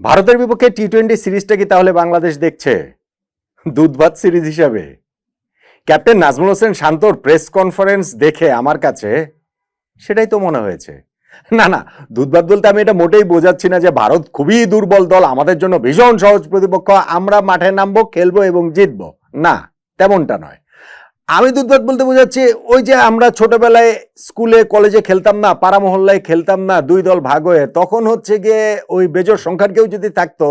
ভারতের বিপক্ষে T twenty সিরিজটা কি তাহলে বাংলাদেশ দেখছে? দুধভাত সিরিজ হিসাবে। ক্যাপ্টেন নাজমুল হোসেন শান্তর প্রেস কনফারেন্স দেখে আমার কাছে সেটাই তো মনে হয়েছে। না না দুধভাত বলতে আমি এটা মোটেই বোঝাচ্ছি না যে ভারত খুবই দুর্বল দল, আমাদের জন্য ভীষণ সহজ প্রতিপক্ষ, আমরা মাঠে নামবো, খেলব এবং জিতবো। না, তেমনটা নয়। আমি দুধবাদ বলতে বোঝাচ্ছি, ওই যে আমরা ছোটবেলায় স্কুলে, কলেজে খেলতাম না পাড়া মহল্লায় খেলতাম না, দুই দল ভাগ হয়ে, তখন হচ্ছে গিয়ে ওই বেজোর সংখ্যার কেউ যদি থাকতো,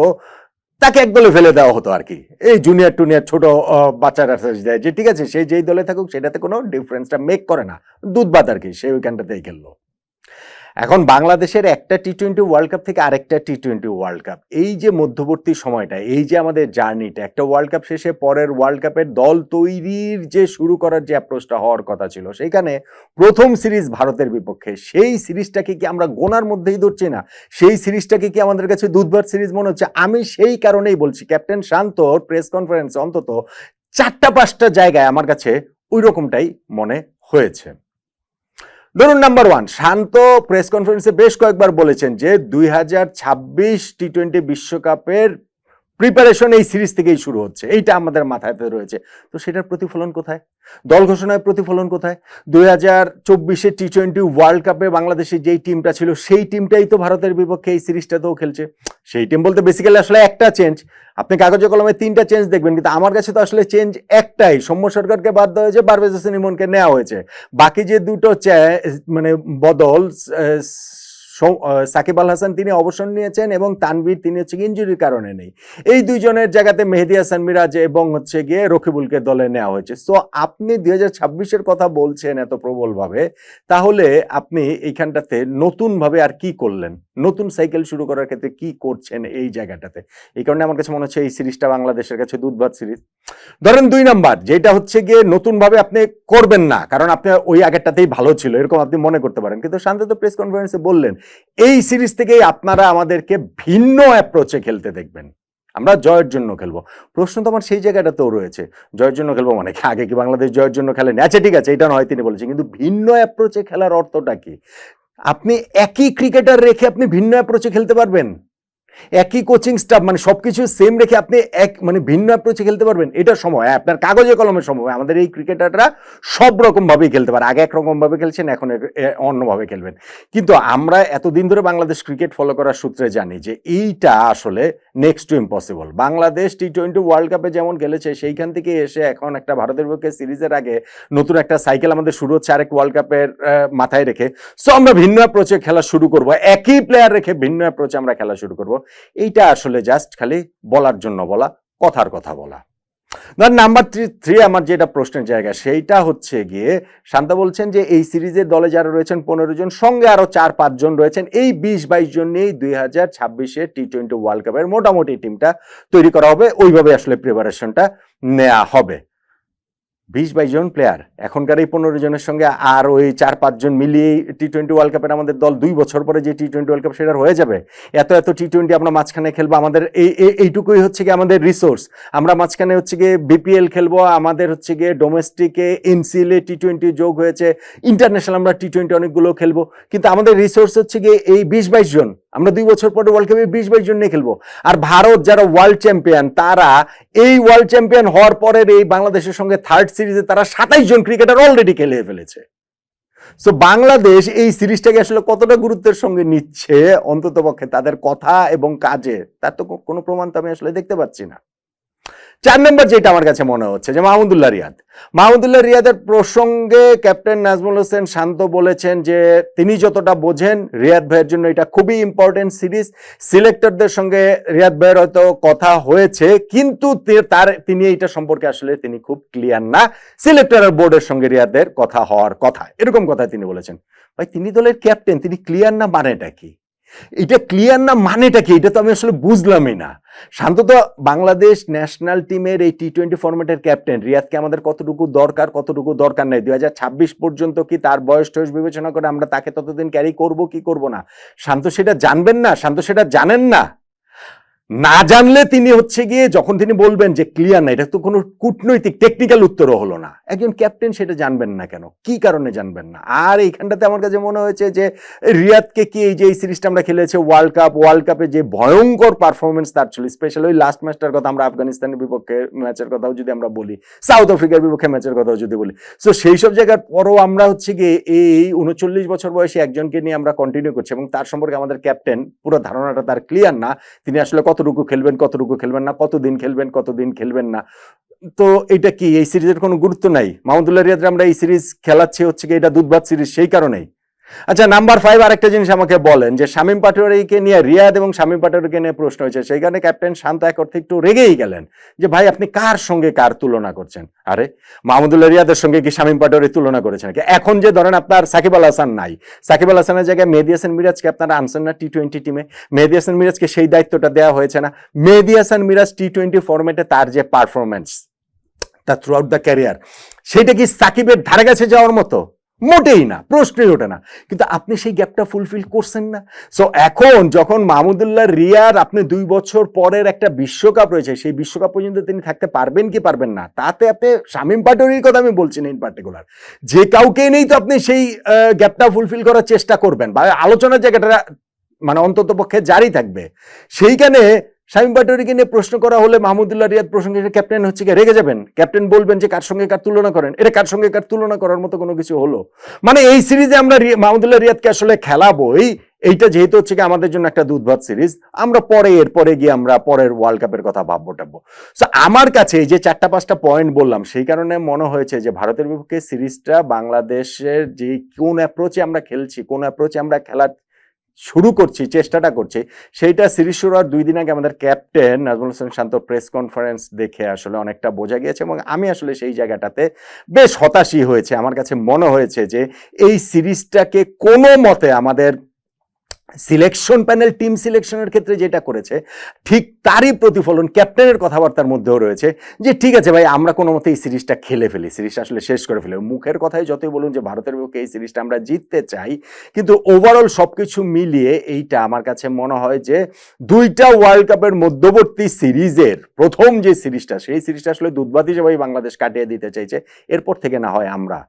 তাকে এক দলে ফেলে দেওয়া হতো আর কি। এই জুনিয়র টুনিয়র ছোট বাচ্চারা দেয় যে ঠিক আছে, সে যেই দলে থাকুক, সেটাতে কোনো ডিফারেন্সটা মেক করে না। দুধবাদ আর কি, সে ওইখানটাতেই খেললো। এখন বাংলাদেশের একটা টি টোয়েন্টি ওয়ার্ল্ড কাপ থেকে আরেকটা টি টোয়েন্টি ওয়ার্ল্ড কাপ এই যে মধ্যবর্তী সময়টা, এই যে আমাদের জার্নিটা, একটা ওয়ার্ল্ড কাপ শেষে পরের ওয়ার্ল্ড কাপের দল তৈরির যে শুরু করার যে অ্যাপ্রোচটা হওয়ার কথা ছিল, সেইখানে প্রথম সিরিজ ভারতের বিপক্ষে। সেই সিরিজটাকে কি আমরা গোনার মধ্যেই ধরছি না? সেই সিরিজটাকে কি আমাদের কাছে দুধবার সিরিজ মনে হচ্ছে? আমি সেই কারণেই বলছি, ক্যাপ্টেন শান্তর প্রেস কনফারেন্সে অন্তত চারটা পাঁচটা জায়গায় আমার কাছে ওই রকমটাই মনে হয়েছে। ধরুন নাম্বার ওয়ান শান্ত প্রেস কনফারেন্সে বেশ কয়েকবার বলেছেন যে দুই হাজার ছাব্বিশ টি টোয়েন্টি বিশ্বকাপের প্রিপারেশন এই সিরিজ থেকেই শুরু হচ্ছে। এইটা আমাদের মাথাতে রয়েছে। তো সেটার প্রতিফলন কোথায়? দল ঘোষণায় প্রতিফলন কোথায়? দুই হাজার চব্বিশে টি টোয়েন্টি ওয়ার্ল্ড কাপে বাংলাদেশের যেই টিমটা ছিল, সেই টিমটাই তো ভারতের বিপক্ষে এই সিরিজটাতেও খেলছে। সেই টিম বলতে বেসিক্যালি আসলে একটা চেঞ্জ আপনি কাগজে কলমে তিনটা চেঞ্জ দেখবেন, কিন্তু আমার কাছে তো আসলে চেঞ্জ একটাই। সৌম্য সরকারকে বাদ দেওয়া হয়েছে, পারভেজ হোসেন ইমনকে নেওয়া হয়েছে। বাকি যে দুটো মানে বদল সাকিব আল হাসান তিনি অবসর নিয়েছেন এবং তানভীর তিনি হচ্ছে ইঞ্জুরির কারণে নেই। এই দুইজনের জায়গাতে মেহেদি হাসান মিরাজ এবং হচ্ছে গিয়ে রকিবুলকে দলে নেওয়া হয়েছে। সো আপনি দুই হাজার কথা বলছেন এত প্রবলভাবে, তাহলে আপনি এইখানটাতে নতুনভাবে আর কি করলেন? নতুন সাইকেল শুরু করার ক্ষেত্রে কি করছেন এই জায়গাটাতে? এই কারণে আমার কাছে মনে হচ্ছে এই সিরিজটা বাংলাদেশের কাছে দুধভাত সিরিজ। ধরেন দুই নাম্বার, যেটা হচ্ছে গিয়ে নতুনভাবে আপনি করবেন না, কারণ আপনি ওই আগেরটাতেই ভালো ছিল, এরকম আপনি মনে করতে পারেন। কিন্তু শান্ত তো প্রেস কনফারেন্সে বললেন, এই সিরিজ থেকেই আপনারা আমাদেরকে ভিন্ন অ্যাপ্রোচে খেলতে দেখবেন। আমরা জয়ের জন্য খেলব। প্রশ্ন তো আমার সেই জায়গাটাতেও রয়েছে, জয়ের জন্য খেলব মানে আগে কি বাংলাদেশ জয়ের জন্য খেলেন? আচ্ছা ঠিক আছে, এটা নয়, তিনি বলেছেন। কিন্তু ভিন্ন অ্যাপ্রোচে খেলার অর্থটা কি? আপনি একই ক্রিকেটার রেখে আপনি ভিন্ন অ্যাপ্রোচে খেলতে পারবেন? একই কোচিং স্টাফ মানে সবকিছু সেম রেখে আপনি এক মানে ভিন্ন অ্যাপ্রোচে খেলতে পারবেন এটা সময় হ্যাঁ, আপনার কাগজে কলমে সময় আমাদের এই ক্রিকেটাররা সব রকম ভাবেই খেলতে পারে আগে একরকম ভাবে খেলছেন এখন অন্যভাবে খেলবেন। কিন্তু আমরা এতদিন ধরে বাংলাদেশ ক্রিকেট ফলো করার সূত্রে জানি যে এইটা আসলে next to impossible Bangladesh T twenty world কাপে যেমন খেলেছে সেইখান থেকে এসে এখন একটা ভারতের পক্ষে সিরিজের আগে নতুন একটা সাইকেল আমাদের শুরু হচ্ছে আরেক ওয়ার্ল্ড কাপের মাথায় রেখে। সো আমরা ভিন্ন অ্যাপ্রোচে খেলা শুরু করব একই প্লেয়ার রেখে ভিন্ন অ্যাপ্রোচে আমরা খেলা শুরু করব। এইটা আসলে জাস্ট খালি বলার জন্য বলা, কথার কথা বলা। ধর নাম্বার থ্রি থ্রি আমার যেটা প্রশ্নের জায়গা, সেইটা হচ্ছে গিয়ে শান্তা বলছেন যে এই সিরিজের দলে যারা রয়েছেন পনেরো জন, সঙ্গে আরও চার পাঁচজন রয়েছেন। এই বিশ, বাইশ জন নিয়েই দুই হাজার ছাব্বিশে টি টোয়েন্টি ওয়ার্ল্ড কাপের মোটামুটি টিমটা তৈরি করা হবে। ওইভাবে আসলে প্রিপারেশনটা নেওয়া হবে। বিশ বাইশ জন প্লেয়ার এখনকার এই পনেরো জনের সঙ্গে আর ওই চার পাঁচজন মিলিয়ে টি টোয়েন্টি ওয়ার্ল্ড কাপের আমাদের দল দুই বছর পরে যে টি টোয়েন্টি ওয়ার্ল্ড কাপ সেটা হয়ে যাবে। এত এত টি টোয়েন্টি আমরা মাঝখানে খেলব, আমাদের এই, এই- এইটুকুই হচ্ছে গিয়ে আমাদের রিসোর্স আমরা মাঝখানে হচ্ছে গিয়ে বিপিএল খেলব, আমাদের হচ্ছে গিয়ে ডোমেস্টিকে এনসিএলে টি টোয়েন্টি যোগ হয়েছে ইন্টারন্যাশনাল আমরা টি টোয়েন্টি অনেকগুলো খেলব। কিন্তু আমাদের রিসোর্স হচ্ছে গিয়ে এই বিশ বাইশ জন। আমরা দুই বছর পরে ওয়ার্ল্ড কাপে বিশ বাইশ জন নিয়ে খেলব। আর ভারত যারা ওয়ার্ল্ড চ্যাম্পিয়ন তারা এই ওয়ার্ল্ড চ্যাম্পিয়ন হওয়ার পরের এই বাংলাদেশের সঙ্গে থার্ড সিরিজে তারা সাতাইশ জন ক্রিকেটার অলরেডি খেলে ফেলেছে। সো বাংলাদেশ এই সিরিজটাকে আসলে কতটা গুরুত্বের সঙ্গে নিচ্ছে অন্তত পক্ষে তাদের কথা এবং কাজে, তার তো কোনো প্রমাণ তো আমি আসলে দেখতে পাচ্ছি না। চার নম্বর যেটা আমার কাছে মনে হচ্ছে, যে মাহমুদুল্লাহ রিয়াদ। মাহমুদুল্লাহ রিয়াদের প্রসঙ্গে ক্যাপ্টেন নাজমুল হোসেন শান্ত বলেছেন যে তিনি যতটা বোঝেন, রিয়াদ ভাইয়ের জন্য এটা খুবই ইম্পর্টেন্ট সিরিজ। সিলেক্টরদের সঙ্গে রিয়াদ ভাইয়ের হয়তো কথা হয়েছে, কিন্তু তার, তিনি এইটা সম্পর্কে আসলে তিনি খুব ক্লিয়ার না। সিলেক্টর বোর্ডের সঙ্গে রিয়াদের কথা হওয়ার কথা, এরকম কথা তিনি বলেছেন। ভাই, তিনি দলের ক্যাপ্টেন তিনি ক্লিয়ার না মানেটা কি? এটা ক্লিয়ার না মানেটা কি? এটা তো আমি আসলে বুঝলামই না। শান্ত তো বাংলাদেশ ন্যাশনাল টিমের এই টি টোয়েন্টি ফরম্যাটের ক্যাপ্টেন রিয়াদকে আমাদের কতটুকু দরকার কতটুকু দরকার নেই? দুই হাজার ছাব্বিশ পর্যন্ত কি তার বয়স টয়স বিবেচনা করে আমরা তাকে ততদিন ক্যারি করব, কি করব না? শান্ত সেটা জানবেন না? শান্ত সেটা জানেন না? না জানলে তিনি হচ্ছে গিয়ে যখন তিনি বলবেন যে ক্লিয়ার না, এটা তো কোনো কূটনৈতিক টেকনিক্যাল উত্তরও হলো না। একজন ক্যাপ্টেন সেটা জানবেন না কেন? কি কারণে জানবেন না? আর এইখানটাতে আমার কাছে মনে হয়েছে যে রিয়াদকে কি এই যে, এই সিরিজটা আমরা খেলেছে ওয়ার্ল্ড কাপ ওয়ার্ল্ড কাপে যে ভয়ঙ্কর পারফরমেন্স তার ছিল স্পেশালি ওই লাস্ট ম্যাচটার কথা আমরা আফগানিস্তানের বিপক্ষে ম্যাচের কথাও যদি আমরা বলি সাউথ আফ্রিকার বিপক্ষে ম্যাচের কথাও যদি বলি। সো সেই সব জায়গার পরও আমরা হচ্ছে গিয়ে এই উনচল্লিশ বছর বয়সে একজনকে নিয়ে আমরা কন্টিনিউ করছি এবং তার সম্পর্কে আমাদের ক্যাপ্টেন পুরো ধারণাটা তার ক্লিয়ার না। তিনি আসলে কতটুকু খেলবেন কতটুকু খেলবেন না, কতদিন খেলবেন কতদিন খেলবেন না। তো এটা কি এই সিরিজের কোনো গুরুত্ব নাই? মাহমুদুল্লাহ রিয়াদের আমরা এই সিরিজ খেলাচ্ছি হচ্ছে কি এটা দুধবাদ সিরিজ সেই কারণেই। আচ্ছা নাম্বার ফাইভ আরেকটা জিনিস আমাকে বলেন যে শামীম পাটোয়ারিকে নিয়ে, রিয়াদ এবং শামীম পাটোয়ারিকে নিয়ে প্রশ্ন হয়েছে। সেইখানে ক্যাপ্টেন শান্ত এক অর্থে একটু রেগেই গেলেন যে, ভাই, আপনি কার সঙ্গে কার তুলনা করছেন? আরে, মাহমুদুল্লাহ রিয়াদের সঙ্গে কি শামীম পাটোয়ারি তুলনা করেছেন এখন যে ধরেন আপনার সাকিব আল হাসান নাই, সাকিব আল হাসানের জায়গায় মেহেদি হাসান মিরাজকে আপনারা আনছেন না টি টোয়েন্টি টিমে মেহেদি হাসান মিরাজকে সেই দায়িত্বটা দেওয়া হয়েছে না? মেহেদি হাসান মিরাজ টি টোয়েন্টি ফরম্যাটে তার যে পারফরমেন্স তা থ্রু আউট দ্য ক্যারিয়ার সেটা কি সাকিবের ধারে কাছে যাওয়ার মতো? মোটেই না, প্রশ্নই ওঠে না। কিন্তু আপনি সেই গ্যাপটা ফুলফিল করছেন না। সো এখন যখন মাহমুদুল্লাহ রিয়ার আপনি দুই বছর পরের একটা বিশ্বকাপ রয়েছে, সেই বিশ্বকাপ পর্যন্ত তিনি থাকতে পারবেন কি পারবেন না, তাতে আপনি শামীম পাটোয়ারির কথা আমি বলছি না ইন পার্টিকুলার যে কাউকে নেই তো আপনি সেই গ্যাপটা ফুলফিল করার চেষ্টা করবেন, বা আলোচনার জায়গাটা মানে অন্তত পক্ষে জারি থাকবে। সেইখানে শামীম পাটোয়ারিকে নিয়ে প্রশ্ন করা হলে মাহমুদুল্লাহ রিয়াদ প্রসঙ্গে ক্যাপ্টেন হচ্ছে কি রেগে যাবেন। ক্যাপ্টেন বলবেন যে কার সঙ্গে কার তুলনা করেন? এটা কার সঙ্গে কার তুলনা করার মতো কোনো কিছু হলো? মানে এই সিরিজে আমরা মাহমুদুল্লাহ রিয়াদকে আসলে খেলাবোই। এইটা যেহেতু হচ্ছে কি আমাদের জন্য একটা দুধভাত সিরিজ। আমরা পরে এরপরে গিয়ে আমরা পরের ওয়ার্ল্ড কাপের কথা ভাববো টাববো So, আমার কাছে এই যে চারটা পাঁচটা পয়েন্ট বললাম সেই কারণে মনে হয়েছে যে ভারতের বিপক্ষে সিরিজটা বাংলাদেশের যে কোন অ্যাপ্রোচে আমরা খেলছি কোন অ্যাপ্রোচে আমরা খেলার শুরু করছি, চেষ্টাটা করছি। সেইটা সিরিজ শুরু হওয়ার দুই দিন আগে আমাদের captain Najmul Hossain Shanto press conference দেখে আসলে অনেকটা বোঝা গিয়েছে এবং আমি আসলে সেই জায়গাটাতে বেশ হতাশই হয়েছে। আমার কাছে মনে হয়েছে যে এই সিরিজটাকে কোনো মতে আমাদের সিলেকশন প্যানেল টিম সিলেকশনের ক্ষেত্রে যেটা করেছে, ঠিক তারই প্রতিফলন ক্যাপ্টেনের কথাবার্তার মধ্যেও রয়েছে যে, ঠিক আছে ভাই, আমরা কোনো মতে এই সিরিজটা খেলে ফেলি, সিরিজটা আসলে শেষ করে ফেলি। মুখের কথাই যতই বলুন যে, ভারতের বিপক্ষে এই সিরিজটা আমরা জিততে চাই। কিন্তু ওভারঅল সবকিছু মিলিয়ে এইটা আমার কাছে মনে হয় যে, দুইটা ওয়ার্ল্ড কাপের মধ্যবর্তী সিরিজের প্রথম যে সিরিজটা, সেই সিরিজটা আসলে দুধবাত হিসেবেই বাংলাদেশ কাটিয়ে দিতে চাইছে। এরপর থেকে না হয় আমরা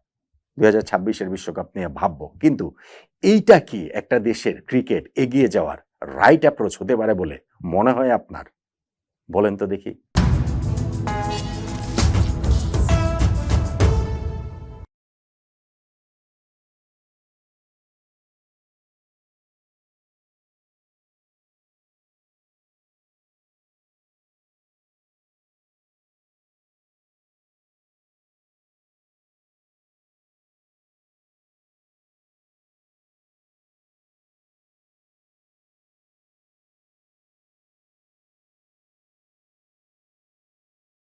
দুই হাজার ছাব্বিশের বিশ্বকাপ নিয়ে ভাববো। কিন্তু এইটা কি একটা দেশের ক্রিকেট এগিয়ে যাওয়ার রাইট অ্যাপ্রোচ হতে পারে বলে মনে হয় আপনার? বলেন তো দেখি।